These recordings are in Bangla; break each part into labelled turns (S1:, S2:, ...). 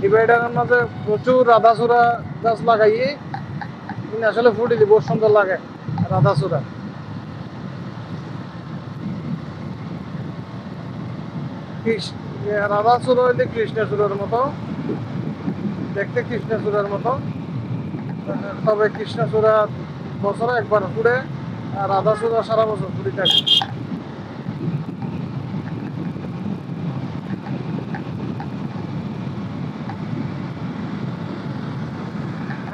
S1: ডিভাইডারের মাঝে প্রচুর রাধাচূড়া গাছ লাগাইয়ে কিন্তু আসলে ফুটি দিব সুন্দর লাগে রাধাচূড়া রাধাচূড়া হইলে কৃষ্ণচূড়ার মতো, দেখতে কৃষ্ণচূড়ার মতো। তবে কৃষ্ণচূড়া বছরে একবার ফুড়ে আর রাধাচূড়া সারা বছর ফুটি থাকে।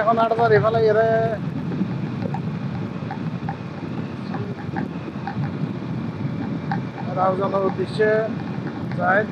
S1: এখন আটবার এফালে এরে রাউজানের উদ্দেশ্যে যায়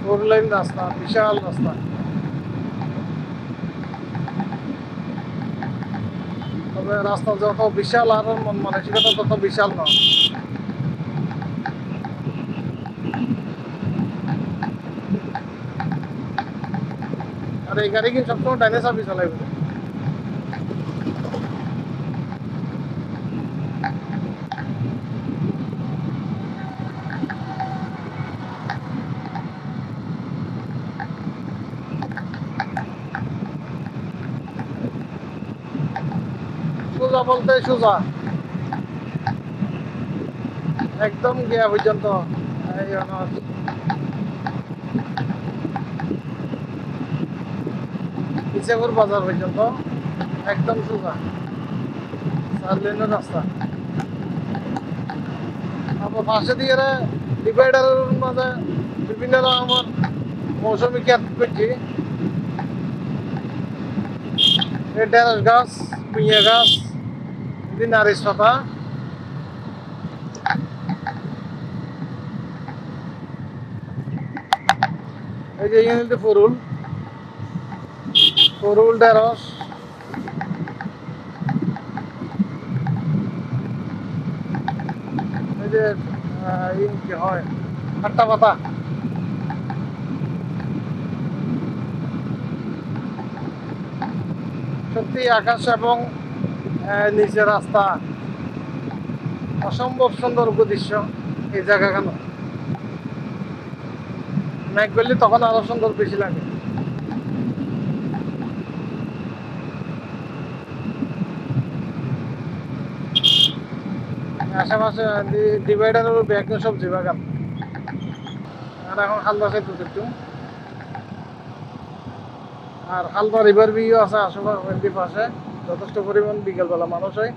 S1: ফোর লাইন রাস্তা, বিশাল রাস্তা। তবে রাস্তা যত বিশাল আর মন মানসিকতা তত বিশাল নয়। আর এই গাড়ি কি সবসময় ডাইনে চাবি চালাইব সোজা বলতে সোজা। একদম গিয়া পর্যন্ত। ইসাপুর বাজার পর্যন্ত। একদম সোজা। চার লেনের রাস্তা। আবার পাশে দিয়ে ডিভাইডারের মাঝে বিভিন্ন রকমের মৌসুমি ক্যাপ করছি। ঢেঁড়স গাছ পিঁয়া গাছ নারিশ পাতা এই যে ইউনিট ফরুল ফরুল ঢেঁড়স এই যে কি হয়? আটটা পাতা। সত্যি আকাশ এবং নিচে রাস্তা। অসম্ভব সুন্দর দৃশ্য এই জায়গাখানে। মেঘ করলে তখন আরও সুন্দর বেশি লাগে। আশেপাশে ডিভাইডারের ব্যাগ সবজি বাগান। আর এখন হালদা সেতু একটু আর হালদা রিভার ভিউ আছে আশেপাশে পাশে। যথেষ্ট পরিমাণ বিকেলবেলা মানুষ হয়।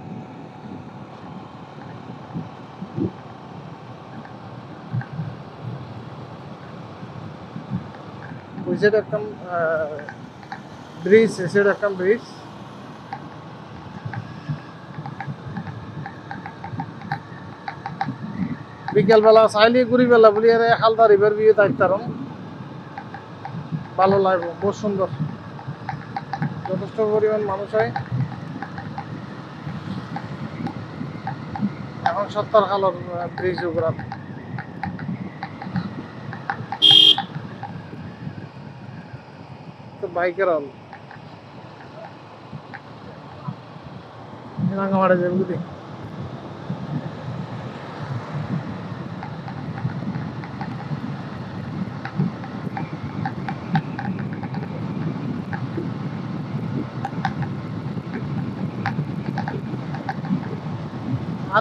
S1: বিকেলবেলা বেলা আরে হালদা রিভার ভিউ দেখতাম ভালো লাগবে, বহুত সুন্দর যথেষ্ট পরিমাণ মানুষ হয়। এখন সত্তর কালোর ব্রিজ উপরাত বাইকের হল রাঙামাড়া যাবে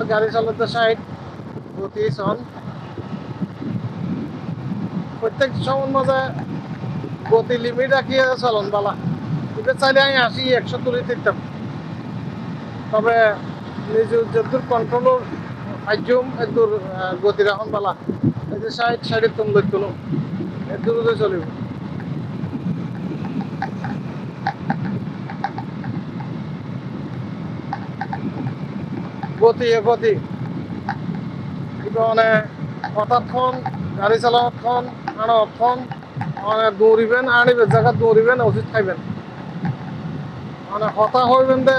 S1: আর গাড়ি চালাতে সাইড গতি চল প্রত্যেক সময় মাঝে গতি লিমিট রাখিয়ে চলন বালা। এটা চাইলে আমি আসি একশো তুলি দিতাম তবে নিজে যদূর কন্ট্রোলর আইজুম এদূর গতি রাখন বালা। এই যে সাইড, সাইডে তুম লই তুলুম এদূর চলিব। গতি, এ গতি। কিন্তু মানে হঠাৎক্ষণ গাড়ি চালাওয়াতক্ষণ আনাওয়াতক্ষণ মানে দৌড়িবেন, আনিবেন জায়গা দৌড়িবেন, ওষুধ খাইবেন। মানে হতা হইবেন দে,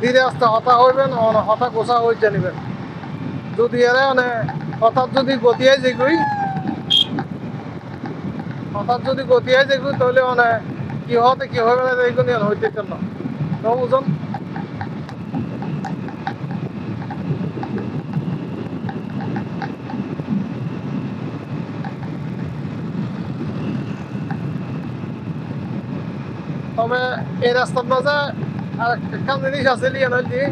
S1: ধীরে আস্তে হতা হইবেন মানে হতা গোসা হয়ে জানিবেন যদি এরে মানে হঠাৎ যদি গতিয়াই যেগুই হঠাৎ যদি গতিয়াই যেগুই তাহলে মানে কি হতে কি হইবে না, এইগুলি হইতে কেন তো তবে এই রাস্তার মাঝে আর একটা জিনিস আছে, লিয়ে নইলি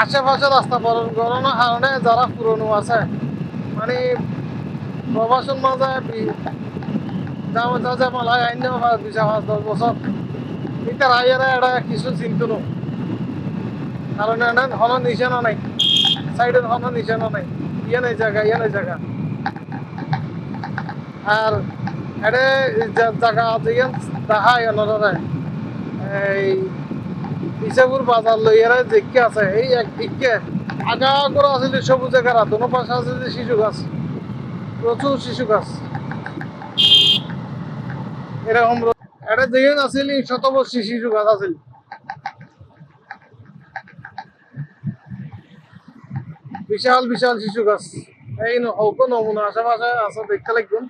S1: আশেপাশে রাস্তা বরণ করানোর কারণে যারা পুরনো আছে মানে প্রবাসন মাঝে যাওয়া যা যা মালা আইন দুই চার পাঁচ দশ বছর। এটা রাইয়ারা এটা কিছু চিন্তা নো। কারণ এটা হন নিশানা নাই। সাইডের হন নিশানা নাই। ইয়ে নাই জায়গা ইয়ে নাই জায়গা। আর এটা জায়গা ইয়ান এনারে এই ইসাপুর বাজার লইয়ারে দেখকে আছে, এই এক দিকে আগা করে যে সবুজ এগারা দোনো পাশে আছে যে শিশু গাছ। প্রচুর শিশু গাছ। এরকম এটা যেখানে আছিল শতবর্ষী শিশু গাছ আছিল। বিশাল বিশাল শিশু গাছ। এই নমুনা, আশেপাশে আছে, দেখতে লাগবেন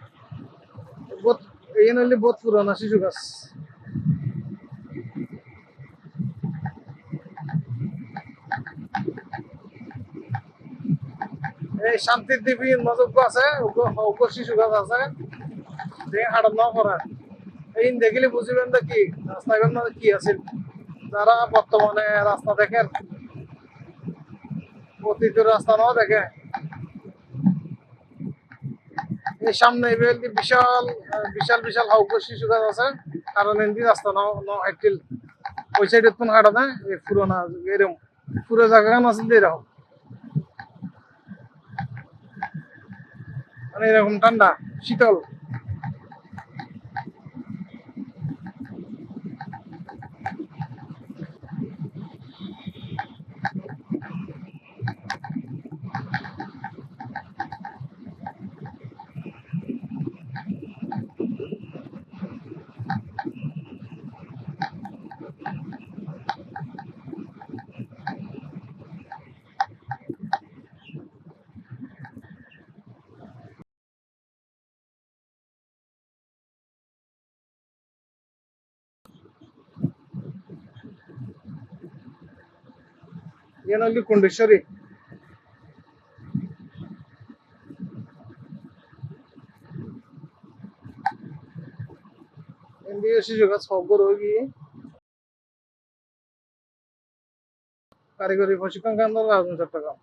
S1: এই নইলে বহুত পুরানা শিশু গাছ। এই শান্তির দেবী মজুক আছে হৌক শিশু গাছ আছে। হাঁটার না করা। এই দেখিলে বুঝিবেন যে কি রাস্তাঘাট মধ্যে কি আছে যারা বর্তমানে রাস্তা দেখেন অতীত রাস্তা নাও দেখে। এই সামনে এবার বিশাল বিশাল বিশাল হাউকো শিশু গাছ আছে। কারণ এমনি রাস্তা নাও একটিল ওই সাইডে কোন হাঁটা না এই পুরোনা, এরকম। পুরো জায়গা আছে এরকম? মানে এরকম ঠান্ডা, শীতল। ಏನಂಗಿ ಕುಂಡೇಶ್ವರಿ ಸಿ ಜಗ ಸೌಗರ್ ಹೋಗಿ. ಕಾರಿಗರಿ ಪ್ರಶಿಕ್ಷಣ ಕೇಂದ್ರ ಚಟ್ಟಗಾಂ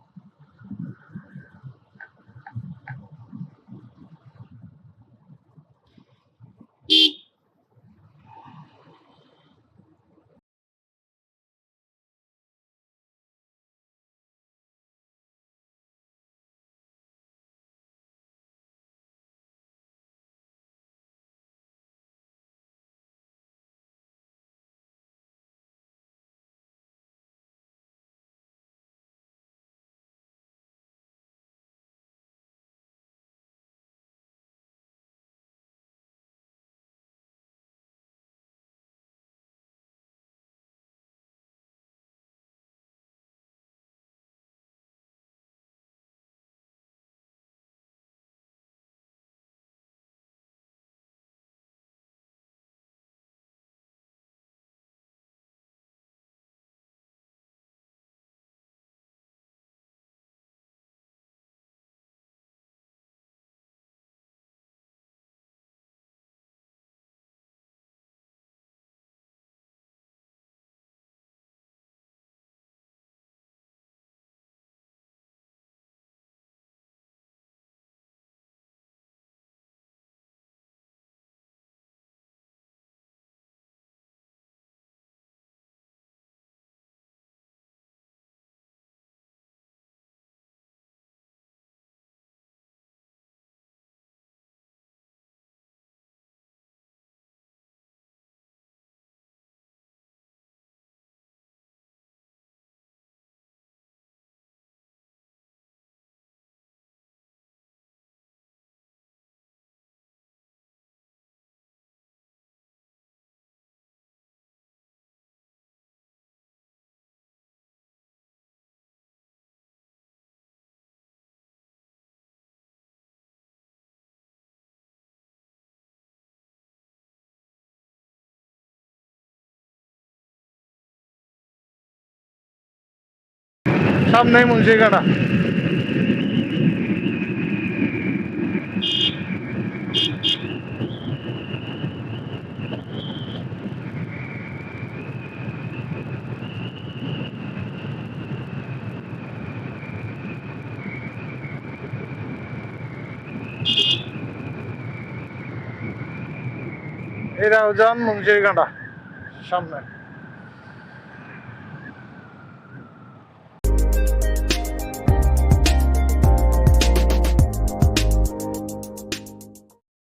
S1: সামনে মুন্সি কাটা। এরা ওজন মুন্সি কাটা সামনে।